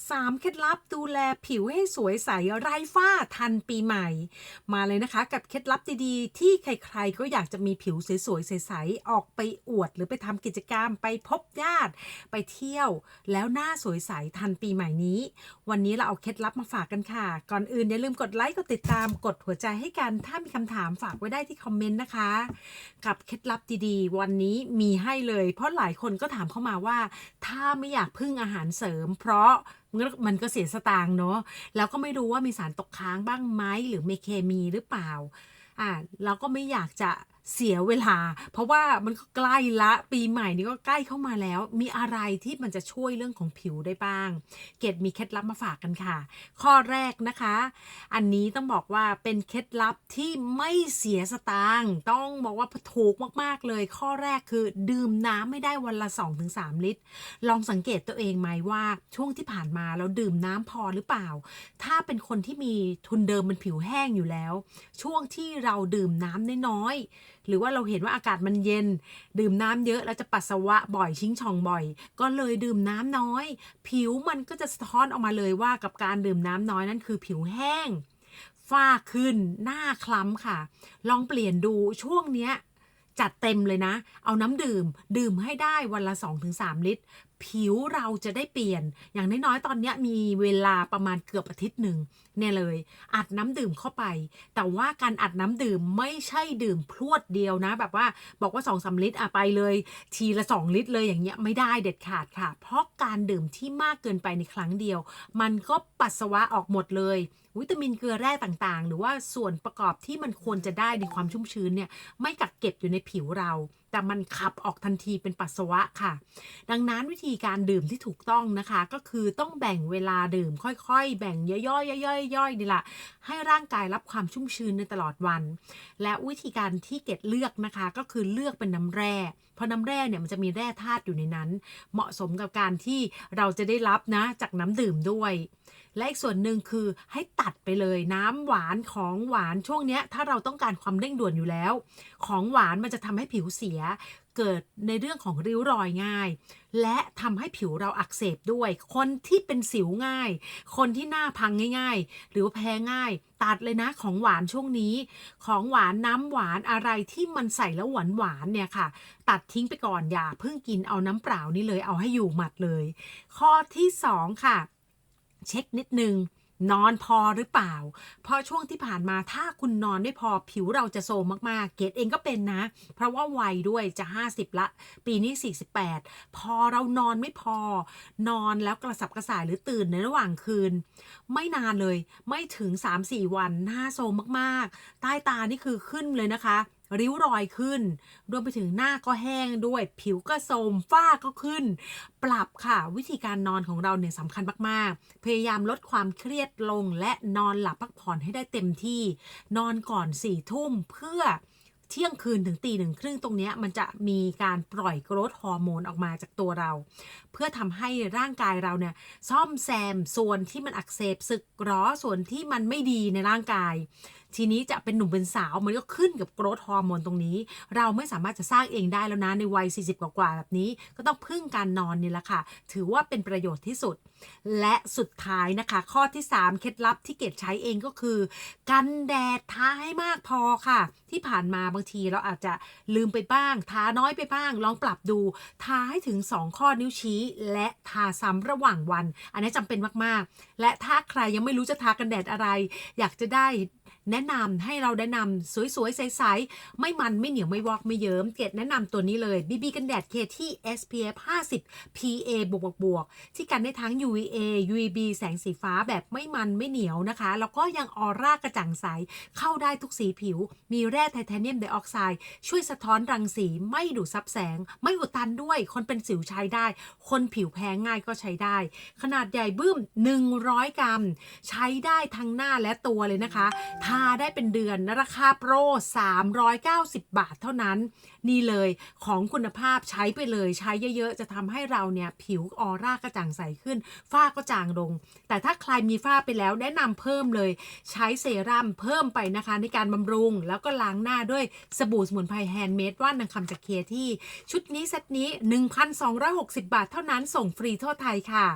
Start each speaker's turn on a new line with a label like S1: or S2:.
S1: 3 เคล็ดลับดูแลผิวให้สวยใสไร้ฝ้าทันปีใหม่ มาเลยนะคะกับเคล็ดลับดีๆ ที่ใครๆ ก็อยากจะมีผิวสวยๆ ใสๆออกไปอวด หรือไปทำกิจกรรมไปพบญาติไปเที่ยว แล้วหน้าสวยใสทันปีใหม่นี้ วันนี้เราเอาเคล็ดลับมาฝากกันค่ะ ก่อนอื่นอย่าลืมกดไลค์กดติดตามกดหัวใจให้กัน ถ้ามีคำถามฝากไว้ได้ที่คอมเมนต์นะคะ กับเคล็ดลับดีๆ วันนี้มีให้เลย เพราะหลายคนก็ถามเข้ามาว่า ถ้าไม่อยากพึ่งอาหารเสริม เพราะ มันก็เสียสตางค์เนาะแล้วก็ไม่รู้ว่ามีสารตกค้างบ้างไหมหรือมีเคมีหรือเปล่าอ่าเราก็ไม่อยากจะ เสียเวลา เพราะว่ามันก็ใกล้ละปีใหม่นี้ก็ใกล้เข้ามาแล้ว มีอะไรที่มันจะช่วยเรื่องของผิวได้บ้าง เกดมีเคล็ดลับมาฝากกันค่ะ ข้อแรกนะคะ อันนี้ต้องบอกว่าเป็นเคล็ดลับที่ไม่เสียสตางค์ต้องบอกว่าถูกมากๆเลย ข้อแรกคือดื่มน้ำไม่ได้วันละ 2-3 ลิตร ลองสังเกตตัวเองไหมว่าช่วงที่ผ่านมาเราดื่มน้ำพอหรือเปล่า ถ้าเป็นคนที่มีทุนเดิมมันผิวแห้งอยู่แล้ว ช่วงที่เราดื่มน้ำน้อยๆหรือว่าเราเห็นว่าอากาศมันเย็น ดื่มน้ำเยอะแล้วจะปัสสาวะบ่อยชิงช่องบ่อย ก็เลยดื่มน้ำน้อย ผิวมันก็จะสะท้อนออกมาเลยว่ากับการดื่มน้ำน้อยนั่นคือผิวแห้ง ฝ้าขึ้นหน้าคล้ำค่ะ ลองเปลี่ยนดูช่วงเนี้ยจัดเต็มเลยนะ เอาน้ำดื่ม ดื่มให้ได้วันละ 2-3 ลิตร ผิวเราจะได้เปลี่ยน อย่างน้อยๆ ตอนนี้มีเวลาประมาณเกือบอาทิตย์หนึ่งเนี่ยเลย อัดน้ำดื่มเข้าไป แต่ว่าการอัดน้ำดื่มไม่ใช่ดื่มพรวดเดียวนะ แบบว่าบอกว่า2อสลิตรอะไปเลย ทีละ 2 ลิตรเลยอย่างเงี้ยไม่ได้เด็ดขาดค่ะ เพราะการดื่มที่มากเกินไปในครั้งเดียว มันก็ปัสสาวะออกหมดเลย วิตามินเกลือแร่ต่างๆ หรือว่าส่วนประกอบที่มันควรจะได้ในความชุ่มชื้นเนี่ยไม่กักเก็บอยู่ในผิวเรา แต่มันขับออกทันทีเป็นปัสสาวะค่ะ ดังนั้นวิธีการดื่มที่ถูกต้องนะคะ ก็คือต้องแบ่งเวลาดื่มค่อยๆ แบ่งย่อยๆย่อยๆย่อยนี่แหละให้ร่างกายรับความชุ่มชื้นในตลอดวัน และวิธีการที่เกดเลือกนะคะ ก็คือเลือกเป็นน้ำแร่เพราะน้ำแร่เนี่ยมันจะมีแร่ธาตุอยู่ในนั้น เหมาะสมกับการที่เราจะได้รับนะจากน้ำดื่มด้วย และอีกส่วนหนึ่งคือให้ตัดไปเลยน้ำหวานของหวานช่วงเนี้ยถ้าเราต้องการความเร่งด่วนอยู่แล้ว ของหวานมันจะทำให้ผิวเสีย เกิดในเรื่องของริ้วรอยง่าย และทำให้ผิวเราอักเสบด้วย คนที่เป็นสิวง่าย คนที่หน้าพังง่าย ๆ หรือว่าแพ้ง่าย ตัดเลยนะของหวานช่วงนี้ ของหวานน้ำหวานอะไรที่มันใส่แล้วหวานหวานๆเนี่ยค่ะ ตัดทิ้งไปก่อนอย่าเพิ่งกินเอาน้ำเปล่านี่เลยเอาให้อยู่หมัดเลย ข้อที่สองค่ะ เช็คนิดนึงนอนพอหรือเปล่า เพราะช่วงที่ผ่านมาถ้าคุณนอนไม่พอผิวเราจะโซมมากๆ เกดเองก็เป็นนะ เพราะว่าวัยด้วยจะ 50 ละ ปีนี้ 48 พอเรานอนไม่พอ นอนแล้วกระสับกระส่ายหรือตื่นในระหว่างคืน ไม่นานเลยไม่ถึง 3-4 วันหน้าโซมมากๆ ใต้ตานี่คือขึ้นเลยนะคะ ริ้วรอยขึ้น รวมไปถึงหน้าก็แห้งด้วย ผิวก็โทรมฝ้าก็ขึ้น ปรับค่ะวิธีการนอนของเราเนี่ยสำคัญมากๆ พยายามลดความเครียดลงและนอนหลับพักผ่อนให้ได้เต็มที่ นอนก่อนสี่ทุ่มเพื่อเที่ยงคืนถึงตีหนึ่งครึ่งตรงนี้มันจะมีการปล่อยโกรทฮอร์โมนออกมาจากตัวเรา เพื่อทำให้ร่างกายเราเนี่ยซ่อมแซมส่วนที่มันอักเสบสึกหรอส่วนที่มันไม่ดีในร่างกาย ทีนี้จะเป็นหนุ่มเป็นสาวมันก็ขึ้นกับโกรทฮอร์โมนตรงนี้ เราไม่สามารถจะสร้างเองได้แล้วนะในวัย 40 กว่าแบบนี้ ก็ต้องพึ่งการนอนนี่แหละค่ะ ถือว่าเป็นประโยชน์ที่สุด และสุดท้ายนะคะ ข้อที่ 3 เคล็ดลับที่เกดใช้เองก็คือ กันแดดทาให้มากพอค่ะ ที่ผ่านมาบางทีเราอาจจะลืมไปบ้างทาน้อยไปบ้าง ลองปรับดูทาให้ถึง 2 ข้อนิ้วชี้ และทาซ้ำระหว่างวัน อันนี้จำเป็นมากๆ และถ้าใครยังไม่รู้จะทากันแดดอะไร อยากจะได้ แนะนำให้เราแนะนำสวยๆ ใสๆ ไม่มันไม่เหนียวไม่วอกไม่เยิ้ม เกดแนะนำตัวนี้เลย BB กันแดดเคที่ SPF 50 PA บวกบวกที่กันได้ทั้ง UVA UVB แสงสีฟ้าแบบไม่มันไม่เหนียวนะคะ แล้วก็ยังออร่ากระจ่างใส เข้าได้ทุกสีผิว มีแร่ไทเทเนียมไดออกไซด์ช่วยสะท้อนรังสีไม่ดูดซับแสง ไม่อุดตันด้วย คนเป็นสิวใช้ได้ คนผิวแพ้ง่ายก็ใช้ได้ ขนาดใหญ่บึ้ม 100 กรัม ใช้ได้ทั้งหน้าและตัวเลยนะคะทาได้เป็นเดือน ราคาโปร 390 บาทเท่านั้น นี่เลยของคุณภาพใช้ไปเลยใช้เยอะ ๆ จะทำให้เราเนี่ย ผิวออร่ากระจ่างใสขึ้น ฝ้าก็จางลง แต่ถ้าใครมีฝ้าไปแล้วแนะนำเพิ่มเลย ใช้เซรั่มเพิ่มไปนะคะ ในการบำรุง แล้วก็ล้างหน้าด้วยสบู่สมุนไพรแฮนด์เมดว่านนางคำจากเคที่ ชุดนี้เซตนี้ 1,260 บาทเท่านั้นส่งฟรีทั่วไทยค่ะ